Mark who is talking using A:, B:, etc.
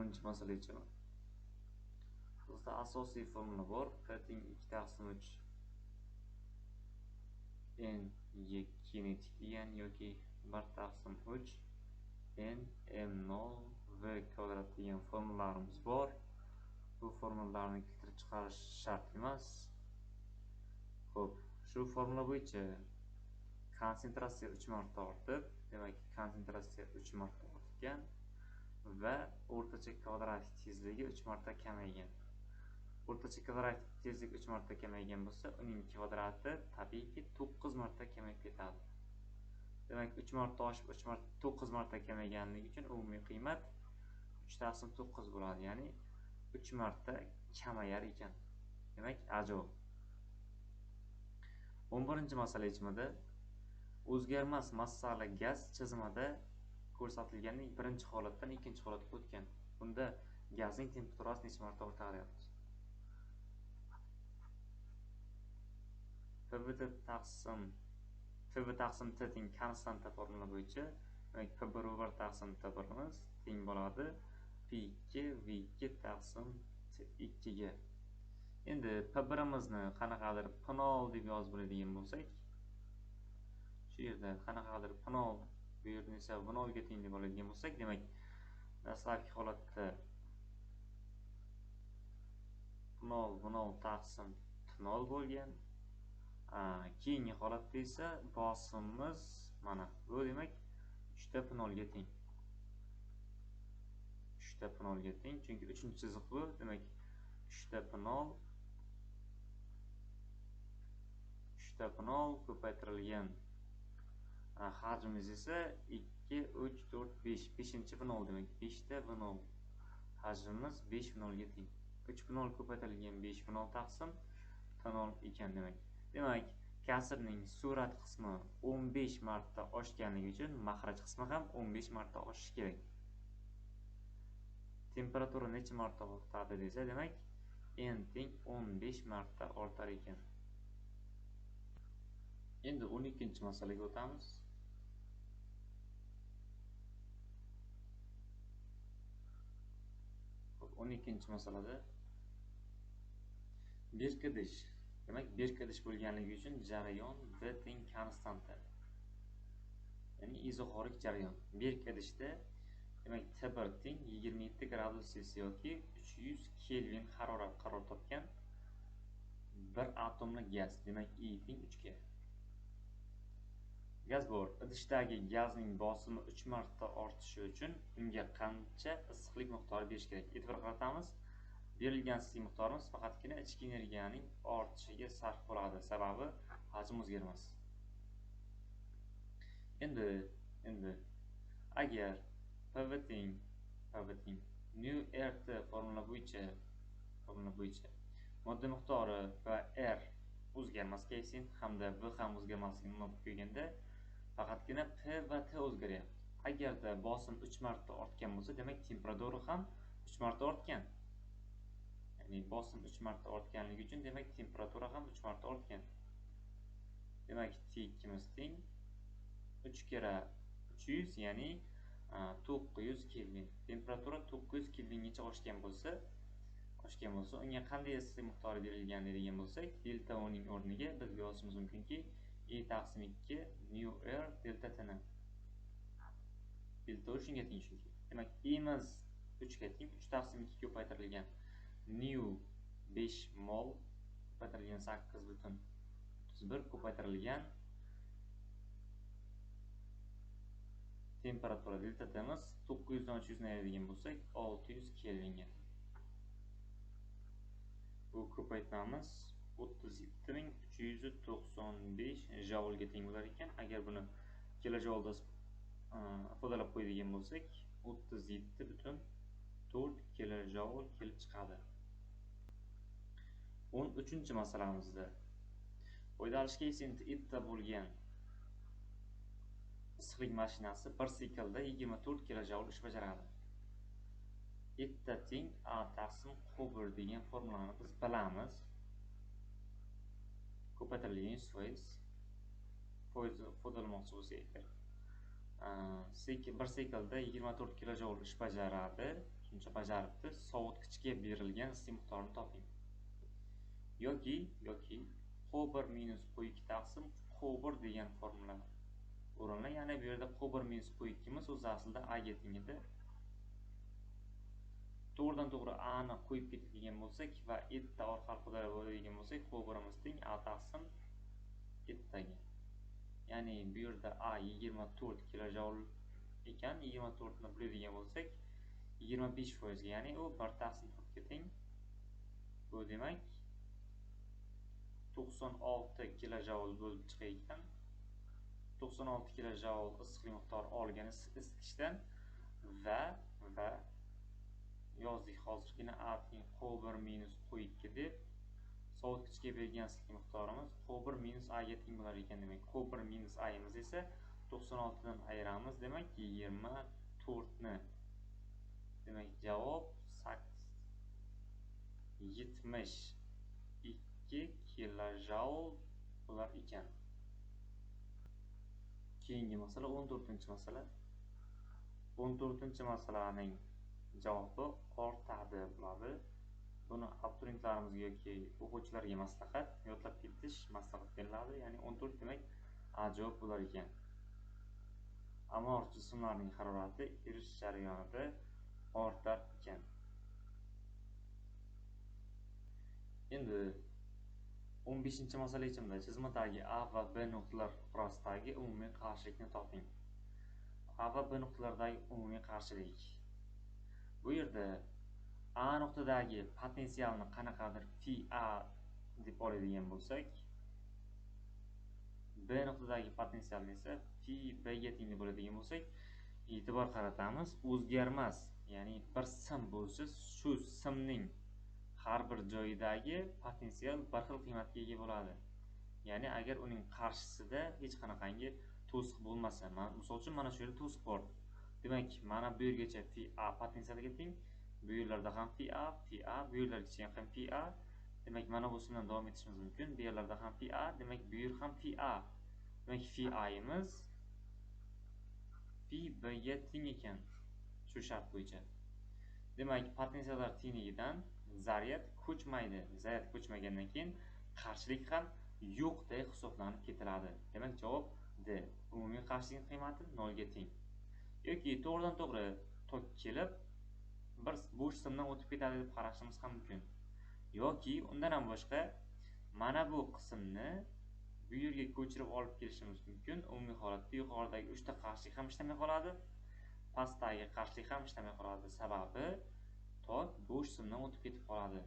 A: o'ninchi masala yechaman bizda asosiy formula bor. P teng ikki taqsim uch. N y kinetik degan yoki bir taqsim uch. N m nol v kvadrat degan formulalarimiz bor. Bu formulalarni keltirib chiqarish shart emas. Ho'p shu formula bo'yicha konsentratsiya uch marta ortib demak konsentratsiya uch marta ortgan. Va o'rtacha kvadrat tezligi 3 marta kamaygan. O'rtacha kvadrat tezlik 3 marta kamaygan bo'lsa, uning kvadrati tabiiyki 9 marta kamayib ketadi. Demak, 3 marta oshib 3 marta 9 marta kamayganligi uchun umumiy qiymat 3/9 bo'ladi, ya'ni 3 marta kamayar ekan. Demak, ajoyib. 11-masala yechimida o'zgarmas massali gaz chizmada ko'rsatilganning birinchi holatdan ikkinchi holatga o'tgan. Bunda gazning temperaturasi necha marta ortaryapti pvt taqsim pv taqsim t teng konstanta formula bo'yicha demak p bir taqsim t birimiz teng bo'ladi. P ikki v ikki taqsim t ikkiga. Endi p birimizni qanaqadir p nol deb yozib oladigan bo'lsak shu yerda qanaqadir p nol bu yerda esa v nolga teng deb oladigan bo'lsak demak dastlabki holatda p nol nol taqsim t nol bo'lgan keyingi holatda esa bosimimiz mana bu demak uchta p nolga teng. Uchta p nolga teng chunki uchinchi chiziq bu. Demak uchta p nol uchta p nol ko'paytirilgan hajmimiz esa 2 3 4 5 beshinchi binov demak. 5 ta binov hajmimiz 5 binovga teng. 3 binov ko'paytirilgan 5 binov taqsim tanol ekan demak. Demak kasrning surat qismi 15 marta oshganligi uchun maxraj qismi ham 15 marta oshishi kerak. Temperatura necha marta ortadi desa demak n teng 15 marta ortar ekan. Endi 12 ikkinchi masalaga o'tamiz. 12 masalada berkidish demak berkidish bo'lganligi uchun jarayon v teng konstanta ya'ni izoxorik jarayon. Berkidishda demak t bir teng yigirma yetti gradus selsiy yoki uch yuz kelvin harorat qaror topgan bir atomli gaz demak i teng uchga bor idishdagi gazning bosimi uch marta ortishi uchun unga qancha issiqlik miqdori berish kerak? E'tibor qaratamiz. Berilgan issiqlik miqdorimiz faqatgina ichki energiyaning ortishiga sarf bo'ladi. Sababi hajm o'zgarmas. Endi endi agar pv teng new rt formula bo'yicha formula bo'yicha modda miqdori va r o'zgarmas koeffitsient hamda v ham o'zgarmasligini nima qo'yganda faqatgina p va t o'zgaryapti. Agarda bosim 3 marta ortgan bo'lsa demak temperatura ham 3 marta ortgan. Ya'ni bosim 3 marta ortganligi uchun demak temperatura ham 3 marta ortgan. Demak t2miz teng 3 kira 300 ya'ni 900 kelvin. Temperatura 900 kelvingacha oshgan bo'lsa oshgan bo'lsa unga qanday issiqlik miqdori berilgan deydigan bo'lsak delta uning o'rniga biz yozishimiz mumkinki e taqsim 2 nu r delta tni. Delta u shunga teng chunki. Demak imiz 3 ga teng 3 taqsim 2 ko'paytirilgan new 5 mol ko'paytirilgan 8 butun 31 ko'paytirilgan temperatura delta t timiz 900 dan 300 ni ayiradigan bo'lsak 600 kelvinga. Bu ko'paytmamiz 37395 joulga teng bo'lar ekan. Agar buni kilojolda e, ifodalab qo'yadigan bo'lsak 37 butun 4 kilojoul kelib chiqadi. O'n uchinchi masalamizda. Foydalish koeffitsiyenti itta bo'lgan issiqlik mashinasi bir siklda yigirma to'rt kilojoul ish bajaradi. Itta teng a taqsim q bir degan formulani biz bilamiz. Ko'paytirilgan yuz foiz foydalamoqchi ah, bo'lsa agar bir siklda yigirma to'rt kilojoul ish bajaradi shuncha bajaribdi sovutgichga berilgan issiq miqdorini toping yoki e yoki q bir minus q ikki taqsim q bir degan formula o'rinla ya'ni bu yerda q bir minus q ikkimiz o'zi aslida a ga teng edi to'g'ridan to'g'ri ani qo'yib ketadigan bo'lsak va etta orqali qudalab oladigan bo'lsak q teng a taqsim ettaga ya'ni bu yerda a yigirma to'rt kilojoul ekan yigirma to'rtni biladigan bo'lsak yigirma besh foizga ya'ni u bir taqsim to'rtga teng. Bu demak to'qson olti kilojoul bo'lib chiqar ekan. To'qson olti kilojoul issiqlik miqdori olgan isitgichdan va va yozdik hozirgina a teng q1 minus q2 deb. Sovutgichga bergan isitlik miqdorimiz q1 minus a ga teng bo'lar ekan demak q1 minus a imiz esa 96 dan ayiramiz demak 24 ni demak javob 72 kilojoul bo'lar ekan. Keyingi masala 14 masala. 14 masalaning javobi ortadi. Bo'ladi buni abituriyentlarimizga yoki o'quvchilarga maslahat yodlab ketish maslahat beriladi ya'ni o'n to'rt demak a javob bo'lar ekan. Amor jismlarning harorati erish jarayonida ortar ekan. Endi o'n beshinchi masala yechimida chizmadagi a va b nuqtalar orasidagi umumiy qarshilikni toping. A va b nuqtalaridagi umumiy qarshilik. Bu yerda a nuqtadagi potensialni qanaqadir fi a deb oladigan bo'lsak b nuqtadagi potensialni esa fi b ga teng deb oladigan bo'lsak e'tibor qaratamiz o'zgarmas ya'ni bir sim bo'lsa shu simning har bir joyidagi potensial bir xil qiymatga ega bo'ladi. Ya'ni agar uning qarshisida hech qanaqangi to'siq bo'lmasa misol uchun mana shu yerda to'siq bor. Demak mana bu yergacha fi a potensialga teng. Bu yerlarda ham fi a fi a bu yerlargacha ham fi a. Demak mana bu bilan davom etishimiz mumkin. Bu yerlarda ham fi a demak bu yer ham fi a. Demak fi a'imiz fi bga teng ekan shu shart bo'yicha. Demak potensiallar tengligidan zaryad ko'chmaydi. Zaryad ko'chmagandan keyin qarshilik ham yo'qdek hisoblanib ketiladi. Demak javob d. Umumiy qarshilik qiymati nolga teng. Yoki to'g'ridan to'g'ri tok kelib bir bo'sh simdan o'tib ketadi deb qarashimiz ham mumkin. Yoki undan ham boshqa mana bu qismni bu yerga ko'chirib olib kelishimiz mumkin. Umumiy holatda yuqoridagi uchta qarshilik ham ishlamay qoladi pastdagi qarshilik ham ishlamay qoladi. Sababi tok bo'sh simdan o'tib ketib qoladi.